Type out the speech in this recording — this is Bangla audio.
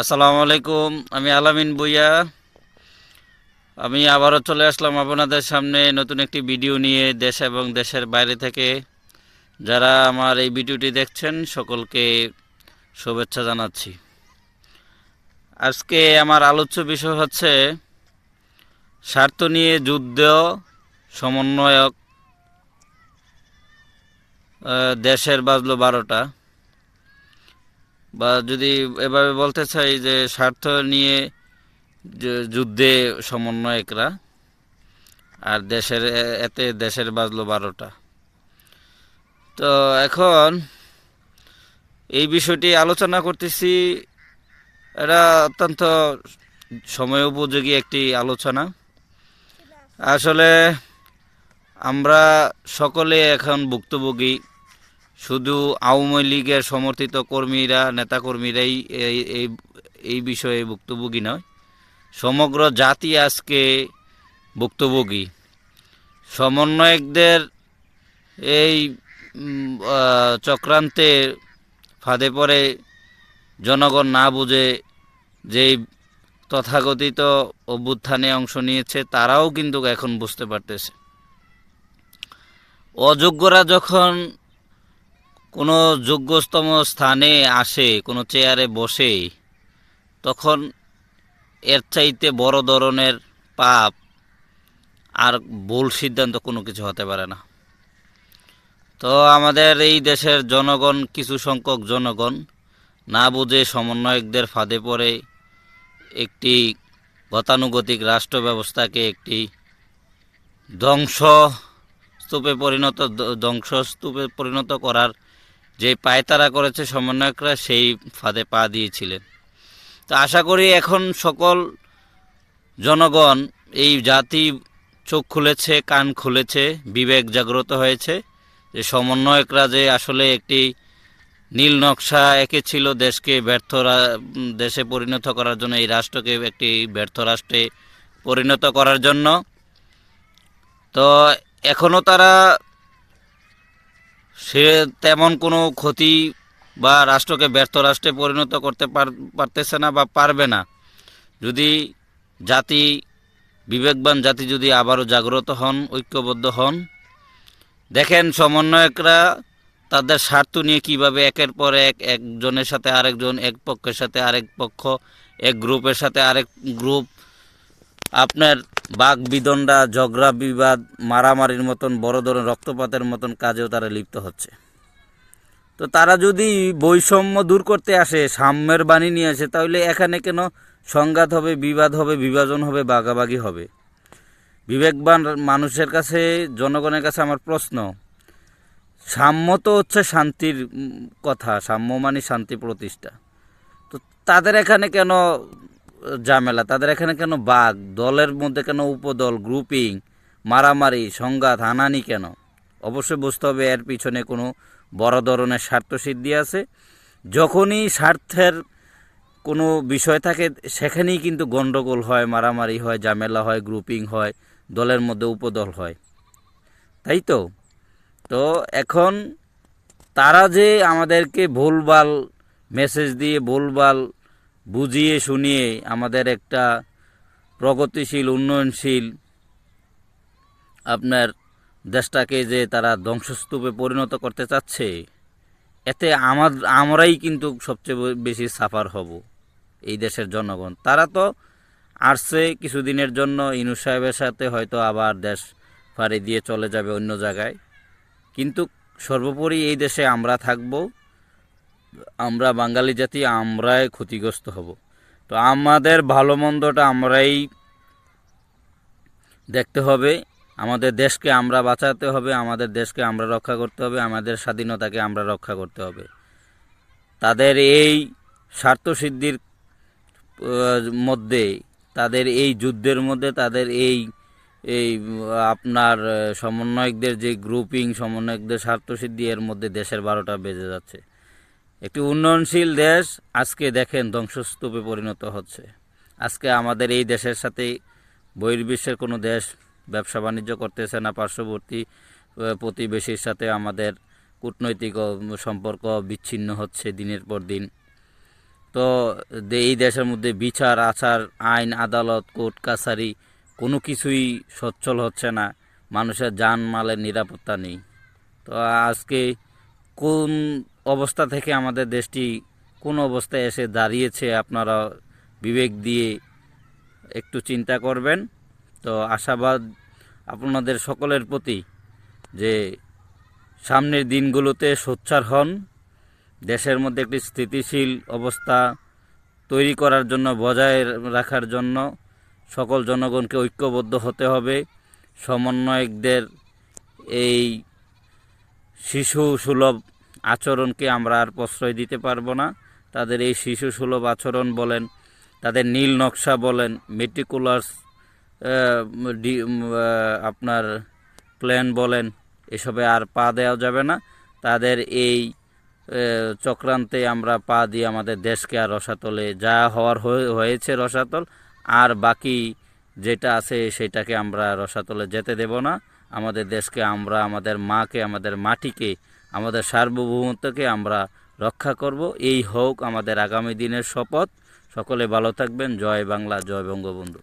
আসসালামু আলাইকুম, আমি আলামিন বুইয়া আমি আবারও চলে আসলাম আপনাদের সামনে নতুন একটি ভিডিও নিয়ে দেশ এবং দেশের বাইরে থেকে। যারা আমার এই ভিডিওটি দেখছেন, সকলকে শুভেচ্ছা জানাচ্ছি। আজকে আমার আলোচ্য বিষয় হচ্ছে, স্বার্থ নিয়ে যুদ্ধ সমন্বয়ক দেশের বাজলো বারোটা। বা যদি এভাবে বলতে চাই যে স্বার্থ নিয়ে যুদ্ধে সমন্বয়করা আর দেশের এতে দেশের বাজলো বারোটা। তো এখন এই বিষয়টি আলোচনা করতেছি। এটা অত্যন্ত সময় উপযোগী একটি আলোচনা। আসলে আমরা সকলে এখন ভুক্তভোগী। শুধু আওয়ামী লীগের সমর্থিত কর্মীরা, নেতাকর্মীরাই এই এই বিষয়ে ভুক্তভোগী নয়। সমগ্র জাতি আজকে ভুক্তভোগী। সমন্বয়কদের এই চক্রান্তে ফাঁদে পড়ে জনগণ না বুঝে যেই তথাকথিত অভ্যুত্থানে অংশ নিয়েছে, তারাও কিন্তু এখন বুঝতে পারতেছে। অযোগ্যরা যখন কোনো যোগ্যতম স্থানে আসে, কোনো চেয়ারে বসে, তখন এর চাইতে বড় ধরনের পাপ আর ভুল সিদ্ধান্ত কোনো কিছু হতে পারে না। তো আমাদের এই দেশের জনগণ, কিছু সংখ্যক জনগণ না বুঝে সমন্বয়কদের ফাঁদে পড়ে একটি গতানুগতিক রাষ্ট্র ব্যবস্থাকে একটি ধ্বংস স্তূপে পরিণত ধ্বংসস্তূপে পরিণত করার যে পায়তারা করেছে সমন্বয়করা সেই ফাঁদে পা দিয়েছিলেন। তো আশা করি এখন সকল জনগণ এই জাতি চোখ খুলেছে, কান খুলেছে, বিবেক জাগ্রত হয়েছে যে সমন্বয়করা যে আসলে একটি নীল নকশা এঁকেছিল দেশকে ব্যর্থ দেশে পরিণত করার জন্য, এই রাষ্ট্রকে একটি ব্যর্থ রাষ্ট্রে পরিণত করার জন্য। তো এখনও তারা সে তেমন কোনো ক্ষতি বা রাষ্ট্রকে ব্যর্থ রাষ্ট্রে পরিণত করতে পার- পারতেছে না বা পারবে না। যদি জাতি বিবেকবান, জাতি যদি আবারও জাগ্রত হন, ঐক্যবদ্ধ হন, দেখেন সমন্বয়করা তাদের স্বার্থ নিয়ে কীভাবে একের পর এক, একজনের সাথে আরেকজন, এক পক্ষের সাথে আরেক পক্ষ, এক গ্রুপের সাথে আরেক গ্রুপ আপনার বাঘ বিদণ্ডা, ঝগড়া, বিবাদ, মারামারির মতন বড় ধরনের রক্তপাতের মতন কাজেও তারা লিপ্ত হচ্ছে। তো তারা যদি বৈষম্য দূর করতে আসে, সাম্যের বাণী নিয়ে আসে, তাহলে এখানে কেন সংঘাত হবে, বিবাদ হবে, বিভাজন হবে বাগাবাগি হবে? বিবেকবান মানুষের কাছে, জনগণের কাছে আমার প্রশ্ন, সাম্য তো হচ্ছে শান্তির কথা, সাম্য মানে শান্তি প্রতিষ্ঠা। তো তাদের এখানে কেন ঝামেলা। তাদের এখানে কেন বাঘ? দলের মধ্যে কেন উপদল গ্রুপিং মারামারি, সংঘাত হানানি কেন? অবশ্যই বুঝতে হবে এর পিছনে কোনো বড় ধরনের স্বার্থসিদ্ধি আছে। যখনই স্বার্থের কোনো বিষয় থাকে, সেখানেই কিন্তু গণ্ডগোল হয়, মারামারি হয়, ঝামেলা হয় গ্রুপিং হয়, দলের মধ্যে উপদল হয়। তাই তো? তো এখন তারা যে আমাদেরকে ভুলভাল মেসেজ দিয়ে, ভুলভাল বুঝিয়ে শুনিয়ে আমাদের একটা প্রগতিশীল, উন্নয়নশীল আপনার দেশটাকে যে তারা ধ্বংসস্তূপে পরিণত করতে চাচ্ছে, এতে আমার, আমরাই কিন্তু সবচেয়ে বেশি সাফার হব এই দেশের জনগণ। তারা তো আসছে কিছুদিনের জন্য, ইনু সাহেবের সাথে হয়তো আবার দেশ ফাড়ি দিয়ে চলে যাবে অন্য জায়গায়। কিন্তু সর্বোপরি এই দেশে আমরা থাকব। আমরা বাঙালি জাতি, আমরাই ক্ষতিগ্রস্ত হব। তো আমাদের ভালো মন্দটা আমরাই দেখতে হবে। আমাদের দেশকে আমরা বাঁচাতে হবে, আমাদের দেশকে আমরা রক্ষা করতে হবে, আমাদের স্বাধীনতাকে আমরা রক্ষা করতে হবে। তাদের এই স্বার্থসিদ্ধির মধ্যে, তাদের এই যুদ্ধের মধ্যে, তাদের এই এই, আপনার সমন্বয়কদের যে গ্রুপিং সমন্বয়কদের স্বার্থসিদ্ধি, এর মধ্যে দেশের বারোটা বেজে যাচ্ছে। একটি উন্নয়নশীল দেশ আজকে দেখেন ধ্বংসস্তূপে পরিণত হচ্ছে। আজকে আমাদের এই দেশের সাথে বহির্বিশ্বের কোনো দেশ ব্যবসা বাণিজ্য করতেছে না, পার্শ্ববর্তী প্রতিবেশীর সাথে আমাদের কূটনৈতিক সম্পর্ক বিচ্ছিন্ন হচ্ছে দিনের পর দিন। তো এই দেশের মধ্যে বিচার, আচার, আইন, আদালত, কোর্ট, কাছারি কোনো কিছুই সচ্ছল হচ্ছে না। মানুষের যান মালের নিরাপত্তা নেই। তো আজকে কোন অবস্থা থেকে আমাদের দেশটি কোন অবস্থায় এসে দাঁড়িয়েছে আপনারা বিবেক দিয়ে একটু চিন্তা করবেন। তো আশাবাদ আপনাদের সকলের প্রতি যে সামনের দিনগুলোতে সোচ্চার হন, দেশের মধ্যে একটি স্থিতিশীল অবস্থা তৈরি করার জন্য, বজায় রাখার জন্য সকল জনগণকে ঐক্যবদ্ধ হতে হবে। সমন্বয়কদের এই শিশু সুলভ আচরণকে আমরা আর প্রশ্রয় দিতে পারব না। তাদের এই শিশু সুলভ আচরণ বলেন, তাদের নীল নকশা বলেন মেটিকুলাস আপনার প্ল্যান বলেন, এসবে আর পা দেওয়া যাবে না। তাদের এই চক্রান্তে আমরা পা দিয়ে আমাদের দেশকে আর রসাতলে, যা হওয়ার হয়ে- হয়েছে রসাতল, আর বাকি যেটা আছে সেটাকে আমরা রসাতলে যেতে দেব না। আমাদের দেশকে আমরা, আমাদের মাকে, আমাদের মাটিকে আমাদের সার্বভৌমত্বকে আমরা রক্ষা করব। এই হোক আমাদের আগামী দিনের শপথ। সকলে ভালো থাকবেন। জয় বাংলা, জয় বঙ্গবন্ধু।